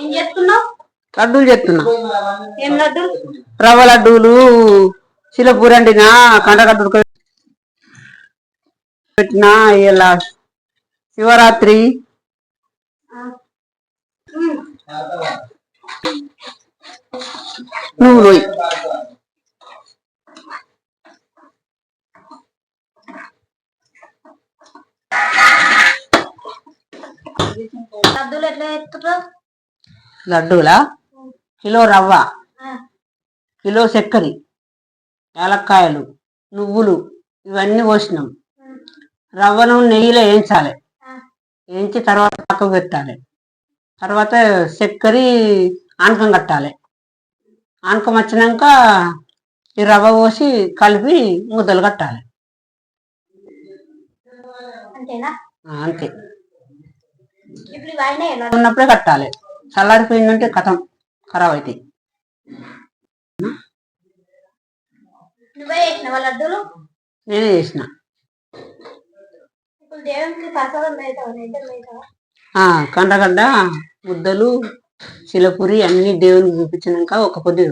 ఏం చేస్తున్నావు? లడ్డూలు చేస్తున్నా. ఏం లడ్డు? రవ్వ లడ్డూలు శిలపూరండినా కండగడ్డలు పెట్టిన ఇలా శివరాత్రి. నువ్వులు లడ్డూలు ఎట్లా లడ్డూలా? కిలో రవ్వ. కిలో చక్కెర ఏలక్కాయలు నువ్వులు ఇవన్నీ పోసినాం. రవ్వను నెయ్యిలో వేయించాలి. వేయించి తర్వాత పక్కకు పెట్టాలి. తర్వాత చక్కెర ఆనకం కట్టాలి. ఆనకం వచ్చినాక ఈ రవ్వ పోసి కలిపి ముద్దలు కట్టాలి. అంతేనా? అంతే. ఉన్నప్పుడే కట్టాలి. చల్లారిపోయిందంటే కథం. ఖరాబ్ అవుతాయి నేనే చేసిన. కండగడ్డ ముద్దలు శిలపురి అన్ని దేవునికి చూపించినాక ఒక పొద్దు